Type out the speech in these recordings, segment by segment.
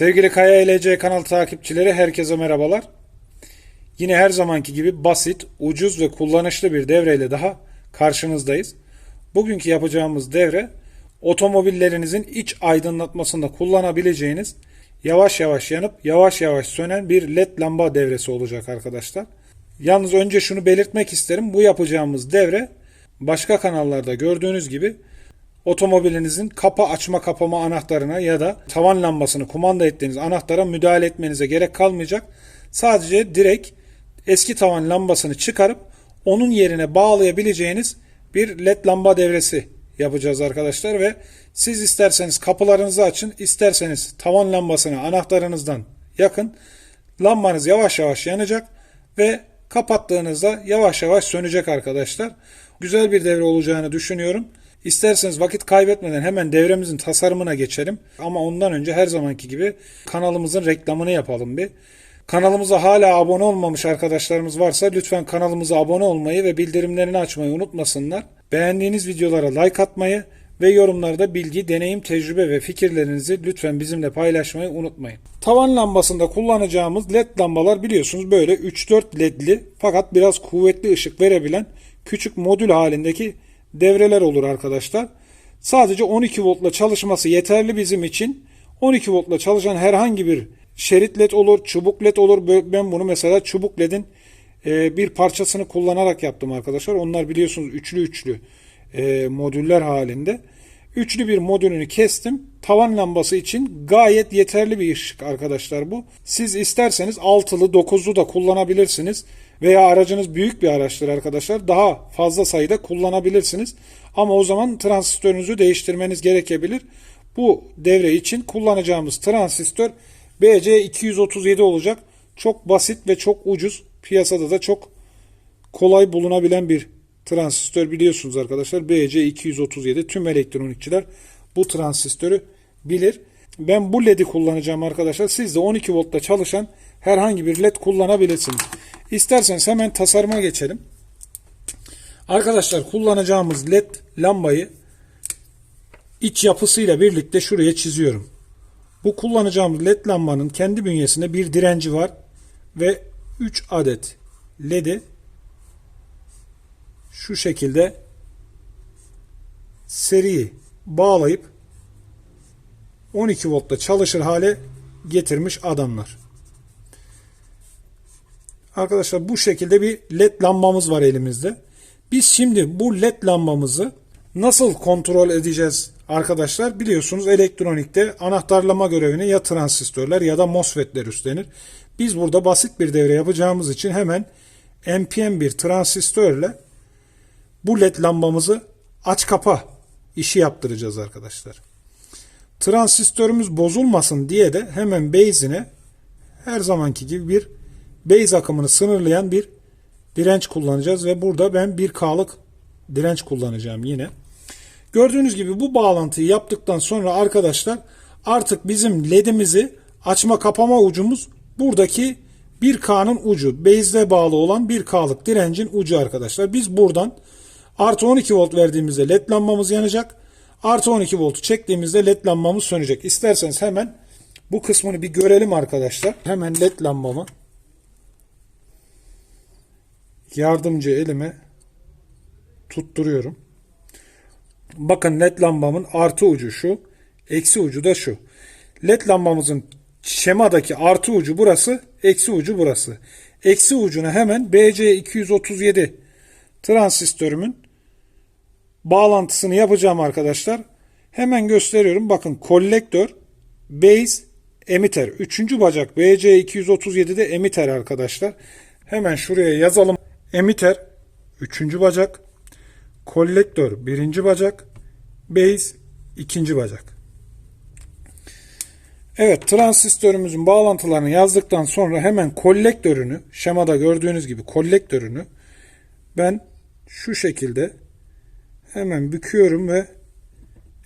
Sevgili Kaya LC kanal takipçileri herkese merhabalar. Yine her zamanki gibi basit, ucuz ve kullanışlı bir devreyle daha karşınızdayız. Bugünkü yapacağımız devre otomobillerinizin iç aydınlatmasında kullanabileceğiniz yavaş yavaş yanıp yavaş yavaş sönen bir led lamba devresi olacak arkadaşlar. Yalnız önce şunu belirtmek isterim. Bu yapacağımız devre başka kanallarda gördüğünüz gibi otomobilinizin kapa açma kapama anahtarına ya da tavan lambasını kumanda ettiğiniz anahtara müdahale etmenize gerek kalmayacak. Sadece direkt eski tavan lambasını çıkarıp onun yerine bağlayabileceğiniz bir led lamba devresi yapacağız arkadaşlar ve siz isterseniz kapılarınızı açın, isterseniz tavan lambasını anahtarınızdan yakın. Lambanız yavaş yavaş yanacak ve kapattığınızda yavaş yavaş sönecek arkadaşlar. Güzel bir devre olacağını düşünüyorum. İsterseniz vakit kaybetmeden hemen devremizin tasarımına geçelim. Ama ondan önce her zamanki gibi kanalımızın reklamını yapalım bir. Kanalımıza hala abone olmamış arkadaşlarımız varsa lütfen kanalımıza abone olmayı ve bildirimlerini açmayı unutmasınlar. Beğendiğiniz videolara like atmayı ve yorumlarda bilgi, deneyim, tecrübe ve fikirlerinizi lütfen bizimle paylaşmayı unutmayın. Tavan lambasında kullanacağımız led lambalar biliyorsunuz böyle 3-4 ledli fakat biraz kuvvetli ışık verebilen küçük modül halindeki devreler olur arkadaşlar. Sadece 12 voltla çalışması yeterli bizim için. 12 voltla çalışan herhangi bir şerit led olur, çubuk led olur. Ben bunu mesela çubuk ledin e, bir parçasını kullanarak yaptım arkadaşlar. Onlar biliyorsunuz üçlü üçlü e, modüller halinde. Üçlü bir modülünü kestim. Tavan lambası için gayet yeterli bir ışık arkadaşlar bu. Siz isterseniz altılı, dokuzlu da kullanabilirsiniz. Veya aracınız büyük bir araçtır arkadaşlar. Daha fazla sayıda kullanabilirsiniz. Ama o zaman transistörünüzü değiştirmeniz gerekebilir. Bu devre için kullanacağımız transistör BC237 olacak. Çok basit ve çok ucuz. Piyasada da çok kolay bulunabilen bir transistör biliyorsunuz arkadaşlar. BC237 tüm elektronikçiler bu transistörü bilir. Ben bu LED'i kullanacağım arkadaşlar. Siz de 12 voltta çalışan herhangi bir LED kullanabilirsiniz. İsterseniz hemen tasarıma geçelim. Arkadaşlar kullanacağımız LED lambayı iç yapısıyla birlikte şuraya çiziyorum. Bu kullanacağımız LED lambanın kendi bünyesinde bir direnci var ve 3 adet LED'i şu şekilde seri bağlayıp 12 voltta çalışır hale getirmiş adamlar. Arkadaşlar bu şekilde bir led lambamız var elimizde. Biz şimdi bu led lambamızı nasıl kontrol edeceğiz arkadaşlar? Biliyorsunuz elektronikte anahtarlama görevini ya transistörler ya da MOSFET'ler üstlenir. Biz burada basit bir devre yapacağımız için hemen NPN bir transistörle bu led lambamızı aç kapa işi yaptıracağız arkadaşlar. Transistörümüz bozulmasın diye de hemen base'ine her zamanki gibi bir base akımını sınırlayan bir direnç kullanacağız ve burada ben 1K'lık direnç kullanacağım yine. Gördüğünüz gibi bu bağlantıyı yaptıktan sonra arkadaşlar artık bizim ledimizi açma kapama ucumuz buradaki 1K'nın ucu. Base'de bağlı olan 1K'lık direncin ucu arkadaşlar. Biz buradan artı 12 volt verdiğimizde led lambamız yanacak. Artı 12 voltu çektiğimizde led lambamız sönecek. İsterseniz hemen bu kısmını bir görelim arkadaşlar. Hemen led lambamı yardımcı elime tutturuyorum. Bakın led lambamın artı ucu şu, eksi ucu da şu. Led lambamızın şemadaki artı ucu burası, eksi ucu burası. Eksi ucuna hemen BC237 transistörümün bağlantısını yapacağım arkadaşlar. Hemen gösteriyorum. Bakın kolektör, base, emitter. Üçüncü bacak BC237'de emitter arkadaşlar. Hemen şuraya yazalım. Emitter üçüncü bacak. Kolektör birinci bacak. Base ikinci bacak. Evet transistörümüzün bağlantılarını yazdıktan sonra hemen kolektörünü şemada gördüğünüz gibi kolektörünü ben şu şekilde hemen büküyorum ve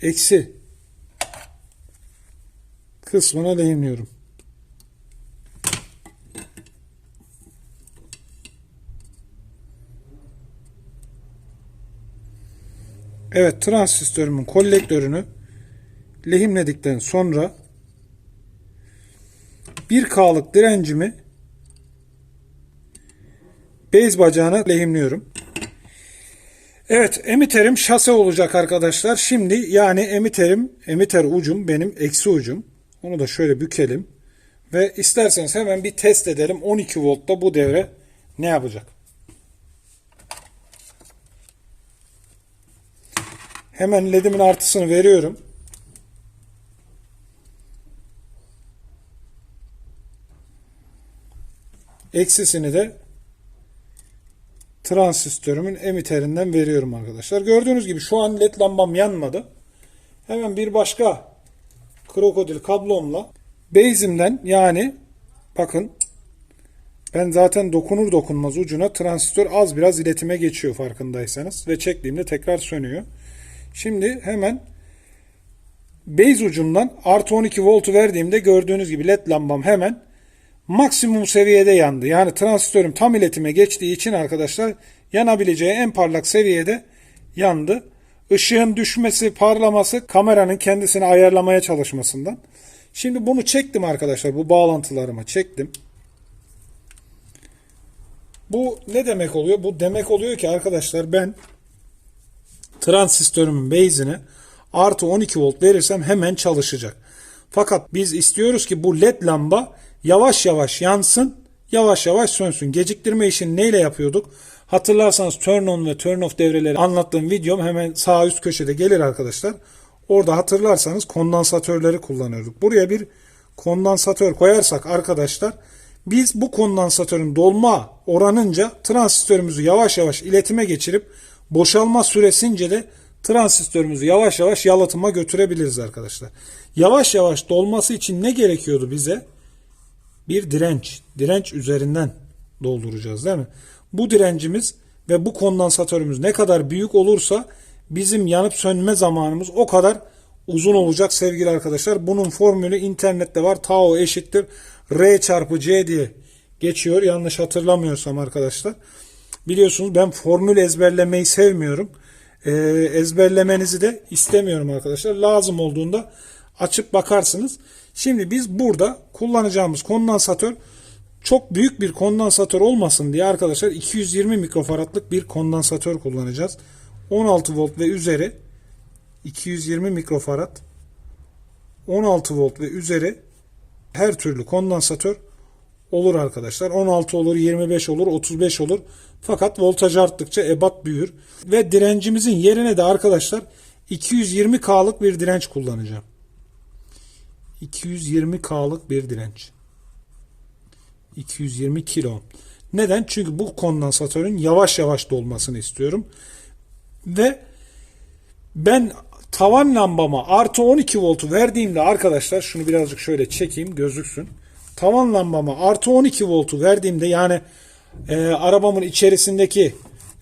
eksi kısmına değiniyorum. Evet transistörümün kolektörünü lehimledikten sonra 1K'lık direncimi bez bacağına lehimliyorum. Evet emiterim şase olacak arkadaşlar. Şimdi yani emiterim emiter ucum benim eksi ucum. Onu da şöyle bükelim. Ve isterseniz hemen bir test edelim. 12 voltta bu devre ne yapacak? Hemen ledimin artısını veriyorum. Eksisini de transistörümün emiterinden veriyorum arkadaşlar. Gördüğünüz gibi şu an led lambam yanmadı. Hemen bir başka krokodil kablomla base'imden yani bakın ben zaten dokunur dokunmaz ucuna transistör az biraz iletime geçiyor farkındaysanız ve çektiğimde tekrar sönüyor. Şimdi hemen base ucundan artı 12 voltu verdiğimde gördüğünüz gibi led lambam hemen maksimum seviyede yandı. Yani transistörüm tam iletime geçtiği için arkadaşlar yanabileceği en parlak seviyede yandı. Işığın düşmesi, parlaması kameranın kendisini ayarlamaya çalışmasından. Şimdi bunu çektim arkadaşlar. Bu bağlantılarımı çektim. Bu ne demek oluyor? Bu demek oluyor ki arkadaşlar ben transistörümün base'ine artı 12 volt verirsem hemen çalışacak. Fakat biz istiyoruz ki bu led lamba yavaş yavaş yansın, yavaş yavaş sönsün. Geciktirme işini neyle yapıyorduk? Hatırlarsanız turn on ve turn off devreleri anlattığım videom hemen sağ üst köşede gelir arkadaşlar. Orada hatırlarsanız kondansatörleri kullanıyorduk. Buraya bir kondansatör koyarsak arkadaşlar biz bu kondansatörün dolma oranınca transistörümüzü yavaş yavaş iletime geçirip boşalma süresince de transistörümüzü yavaş yavaş yalıtıma götürebiliriz arkadaşlar. Yavaş yavaş dolması için ne gerekiyordu bize? Bir direnç. Direnç üzerinden dolduracağız değil mi? Bu direncimiz ve bu kondansatörümüz ne kadar büyük olursa bizim yanıp sönme zamanımız o kadar uzun olacak sevgili arkadaşlar. Bunun formülü internette var. Tau eşittir R çarpı C diye geçiyor. Yanlış hatırlamıyorsam arkadaşlar. Biliyorsunuz ben formül ezberlemeyi sevmiyorum. Ee, ezberlemenizi de istemiyorum arkadaşlar. Lazım olduğunda açıp bakarsınız. Şimdi biz burada kullanacağımız kondansatör çok büyük bir kondansatör olmasın diye arkadaşlar 220 mikrofaradlık bir kondansatör kullanacağız. 16 volt ve üzeri 220 mikrofarad 16 volt ve üzeri her türlü kondansatör olur arkadaşlar. 16 olur, 25 olur, 35 olur. Fakat voltaj arttıkça ebat büyür. Ve direncimizin yerine de arkadaşlar 220K'lık bir direnç kullanacağım. 220K'lık bir direnç. 220 kilo. Neden? Çünkü bu kondansatörün yavaş yavaş dolmasını istiyorum. Ve ben tavan lambama artı 12 voltu verdiğimde arkadaşlar şunu birazcık şöyle çekeyim gözüksün. Tavan lambama artı 12 voltu verdiğimde yani e, arabamın içerisindeki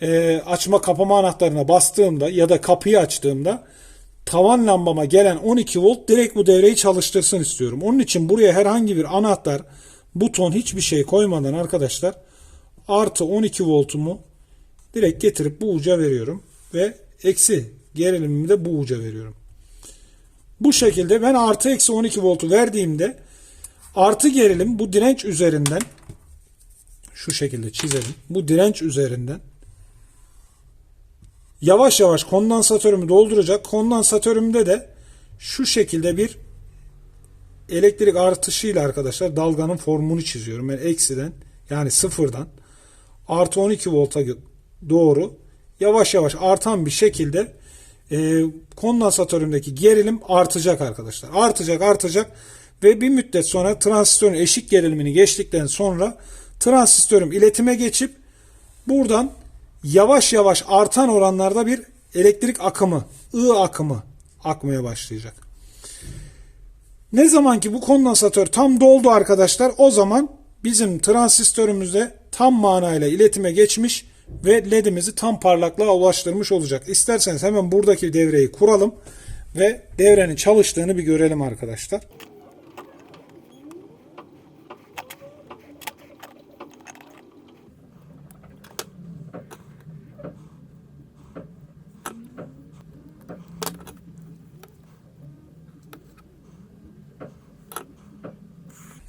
e, açma kapama anahtarına bastığımda ya da kapıyı açtığımda tavan lambama gelen 12 volt direkt bu devreyi çalıştırsın istiyorum. Onun için buraya herhangi bir anahtar, buton hiçbir şey koymadan arkadaşlar artı 12 voltumu direkt getirip bu uca veriyorum ve eksi gerilimimi de bu uca veriyorum. Bu şekilde ben artı eksi 12 voltu verdiğimde artı gerilim bu direnç üzerinden şu şekilde çizelim. Bu direnç üzerinden yavaş yavaş kondansatörümü dolduracak. Kondansatörümde de şu şekilde bir elektrik artışıyla arkadaşlar dalganın formunu çiziyorum. Ben eksiden yani sıfırdan artı 12 volta doğru yavaş yavaş artan bir şekilde e, kondansatörümdeki gerilim artacak arkadaşlar. Artacak artacak ve bir müddet sonra transistörün eşik gerilimini geçtikten sonra transistörüm iletime geçip buradan yavaş yavaş artan oranlarda bir elektrik akımı, I akımı akmaya başlayacak. Ne zaman ki bu kondansatör tam doldu arkadaşlar o zaman bizim transistörümüzde tam manayla iletime geçmiş ve ledimizi tam parlaklığa ulaştırmış olacak. İsterseniz hemen buradaki devreyi kuralım ve devrenin çalıştığını bir görelim arkadaşlar.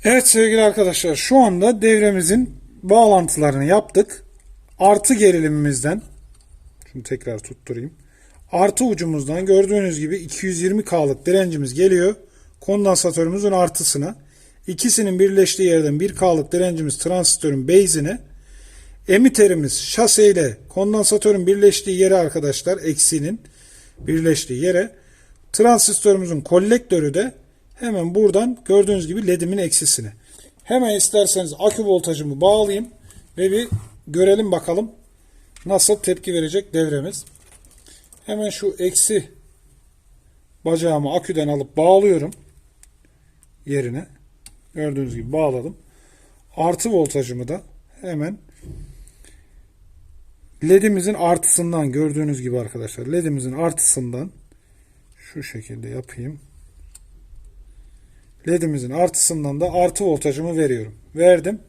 Evet sevgili arkadaşlar şu anda devremizin bağlantılarını yaptık. Artı gerilimimizden şunu tekrar tutturayım. Artı ucumuzdan gördüğünüz gibi 220K'lık direncimiz geliyor. Kondansatörümüzün artısına. İkisinin birleştiği yerden 1K'lık direncimiz transistörün base'ine. Emiterimiz şaseyle kondansatörün birleştiği yere arkadaşlar eksinin birleştiği yere. Transistörümüzün kolektörü de hemen buradan gördüğünüz gibi ledimin eksisine. Hemen isterseniz akü voltajımı bağlayayım ve bir görelim bakalım nasıl tepki verecek devremiz. Hemen şu eksi bacağımı aküden alıp bağlıyorum yerine. Gördüğünüz gibi bağladım. Artı voltajımı da hemen ledimizin artısından gördüğünüz gibi arkadaşlar ledimizin artısından şu şekilde yapayım. Ledimizin artısından da artı voltajımı veriyorum. Verdim.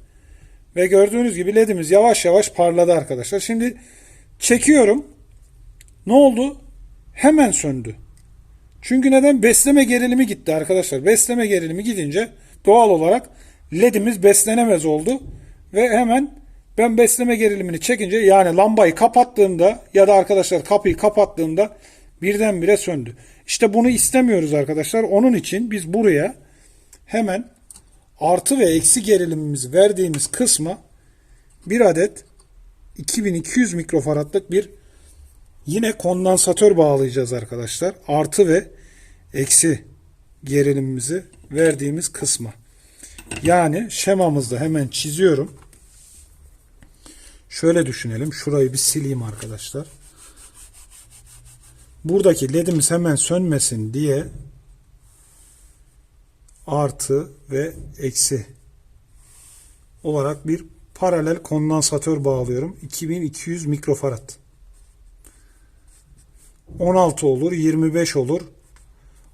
Ve gördüğünüz gibi ledimiz yavaş yavaş parladı arkadaşlar. Şimdi çekiyorum. Ne oldu? Hemen söndü. Çünkü neden? Besleme gerilimi gitti arkadaşlar. Besleme gerilimi gidince doğal olarak ledimiz beslenemez oldu. Ve hemen ben besleme gerilimini çekince yani lambayı kapattığımda ya da arkadaşlar kapıyı kapattığımda birdenbire söndü. İşte bunu istemiyoruz arkadaşlar. Onun için biz buraya hemen artı ve eksi gerilimimizi verdiğimiz kısma bir adet 2200 mikrofaradlık bir yine kondansatör bağlayacağız arkadaşlar. Artı ve eksi gerilimimizi verdiğimiz kısma. Yani şemamızda hemen çiziyorum. Şöyle düşünelim. Şurayı bir sileyim arkadaşlar. Buradaki ledimiz hemen sönmesin diye artı ve eksi olarak bir paralel kondansatör bağlıyorum. 2200 mikrofarad. 16 olur, 25 olur,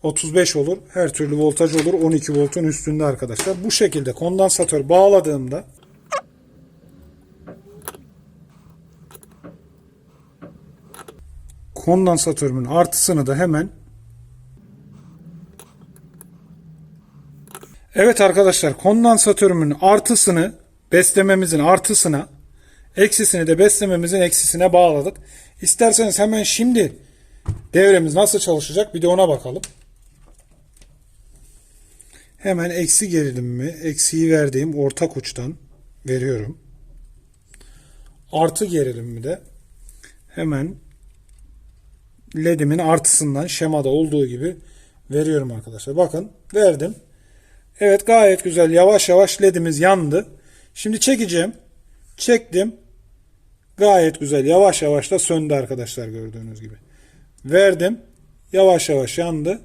35 olur. Her türlü voltaj olur. 12 voltun üstünde arkadaşlar. Bu şekilde kondansatör bağladığımda kondansatörümün artısını da hemen Evet arkadaşlar kondansatörümün artısını beslememizin artısına eksisini de beslememizin eksisine bağladık. İsterseniz hemen şimdi devremiz nasıl çalışacak bir de ona bakalım. Hemen eksi gerilimimi eksiyi verdiğim ortak uçtan veriyorum. Artı gerilimimi de hemen ledimin artısından şemada olduğu gibi veriyorum arkadaşlar. Bakın verdim. Evet gayet güzel yavaş yavaş ledimiz yandı. Şimdi çekeceğim. Çektim. Gayet güzel yavaş yavaş da söndü arkadaşlar gördüğünüz gibi. Verdim. Yavaş yavaş yandı.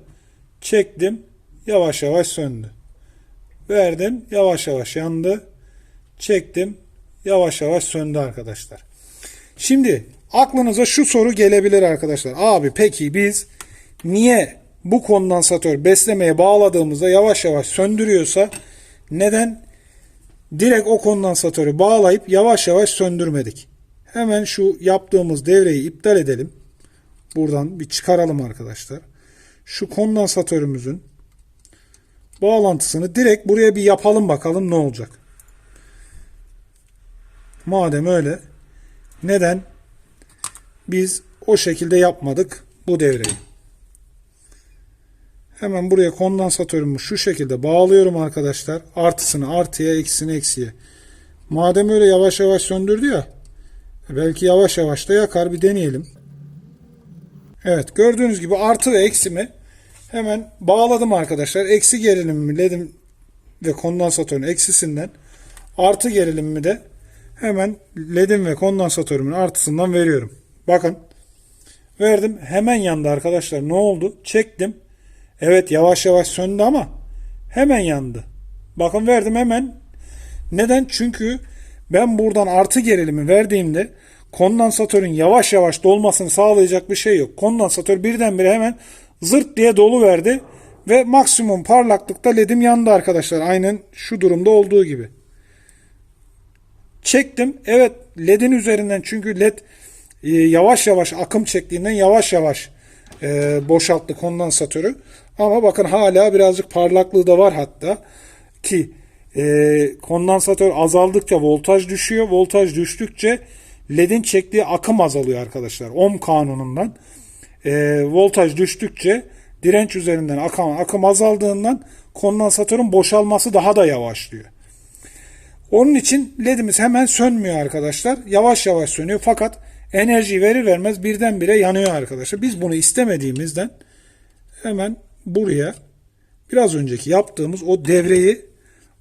Çektim. Yavaş yavaş söndü. Verdim. Yavaş yavaş yandı. Çektim. Yavaş yavaş söndü arkadaşlar. Şimdi aklınıza şu soru gelebilir arkadaşlar. Abi peki biz niye bu kondansatör beslemeye bağladığımızda yavaş yavaş söndürüyorsa neden direkt o kondansatörü bağlayıp yavaş yavaş söndürmedik? Hemen şu yaptığımız devreyi iptal edelim. Buradan bir çıkaralım arkadaşlar. Şu kondansatörümüzün bağlantısını direkt buraya bir yapalım bakalım ne olacak. Madem öyle neden biz o şekilde yapmadık bu devreyi? Hemen buraya kondansatörümü şu şekilde bağlıyorum arkadaşlar. Artısını artıya, eksisini eksiye. Madem öyle yavaş yavaş söndürdü ya. Belki yavaş yavaş da yakar bir deneyelim. Evet gördüğünüz gibi artı ve eksimi hemen bağladım arkadaşlar. Eksi gerilimimi ledim ve kondansatörün eksisinden artı gerilimimi de hemen ledim ve kondansatörümün artısından veriyorum. Bakın verdim hemen yandı arkadaşlar. Ne oldu? Çektim. Evet yavaş yavaş söndü ama hemen yandı. Bakın verdim hemen. Neden? Çünkü ben buradan artı gerilimi verdiğimde kondansatörün yavaş yavaş dolmasını sağlayacak bir şey yok. Kondansatör birdenbire hemen zırt diye dolu verdi ve maksimum parlaklıkta ledim yandı arkadaşlar. Aynen şu durumda olduğu gibi. Çektim. Evet ledin üzerinden çünkü led e, yavaş yavaş akım çektiğinden yavaş yavaş e, boşalttı kondansatörü. Ama bakın hala birazcık parlaklığı da var hatta ki e, kondansatör azaldıkça voltaj düşüyor. Voltaj düştükçe ledin çektiği akım azalıyor arkadaşlar. Ohm kanunundan. E, voltaj düştükçe direnç üzerinden akan akım azaldığından kondansatörün boşalması daha da yavaşlıyor. Onun için ledimiz hemen sönmüyor arkadaşlar. Yavaş yavaş sönüyor fakat enerji verir vermez birdenbire yanıyor arkadaşlar. Biz bunu istemediğimizden hemen buraya biraz önceki yaptığımız o devreyi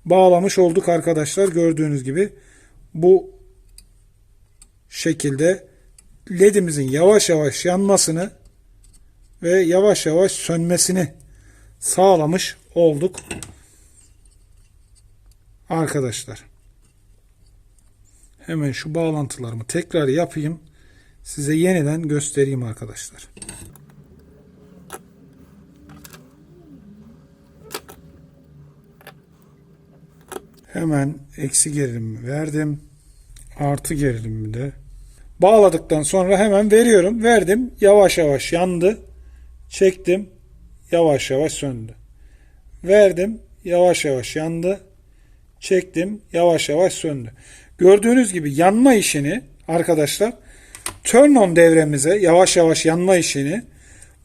bağlamış olduk arkadaşlar. Gördüğünüz gibi bu şekilde ledimizin yavaş yavaş yanmasını ve yavaş yavaş sönmesini sağlamış olduk arkadaşlar. Hemen şu bağlantılarımı tekrar yapayım. Size yeniden göstereyim arkadaşlar. Hemen eksi gerilimi verdim. Artı gerilimi de. Bağladıktan sonra hemen veriyorum. Verdim. Yavaş yavaş yandı. Çektim. Yavaş yavaş söndü. Verdim. Yavaş yavaş yandı. Çektim. Yavaş yavaş söndü. Gördüğünüz gibi yanma işini arkadaşlar turn on devremize yavaş yavaş yanma işini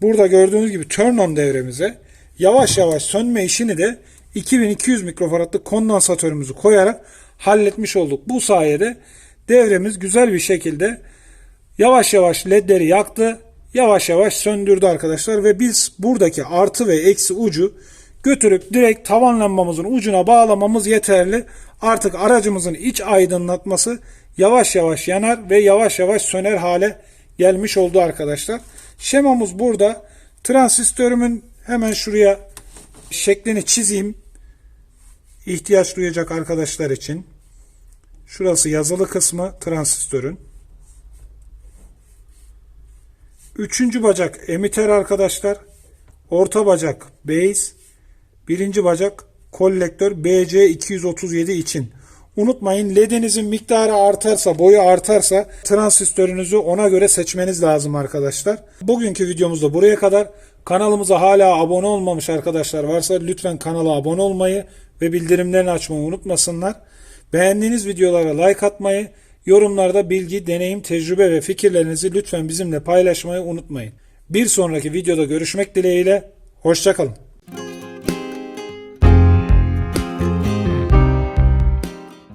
burada gördüğünüz gibi turn on devremize yavaş yavaş sönme işini de 2200 mikrofaradlık kondansatörümüzü koyarak halletmiş olduk. Bu sayede devremiz güzel bir şekilde yavaş yavaş ledleri yaktı. Yavaş yavaş söndürdü arkadaşlar ve biz buradaki artı ve eksi ucu götürüp direkt tavan lambamızın ucuna bağlamamız yeterli. Artık aracımızın iç aydınlatması yavaş yavaş yanar ve yavaş yavaş söner hale gelmiş oldu arkadaşlar. Şemamız burada. Transistörümün hemen şuraya şeklini çizeyim. İhtiyaç duyacak arkadaşlar için. Şurası yazılı kısmı transistörün. Üçüncü bacak emitter arkadaşlar. Orta bacak base. Birinci bacak kolektör BC237 için. Unutmayın ledinizin miktarı artarsa, boyu artarsa transistörünüzü ona göre seçmeniz lazım arkadaşlar. Bugünkü videomuz da buraya kadar. Kanalımıza hala abone olmamış arkadaşlar varsa lütfen kanala abone olmayı ve bildirimlerini açmayı unutmasınlar. Beğendiğiniz videolara like atmayı, yorumlarda bilgi, deneyim, tecrübe ve fikirlerinizi lütfen bizimle paylaşmayı unutmayın. Bir sonraki videoda görüşmek dileğiyle, hoşçakalın.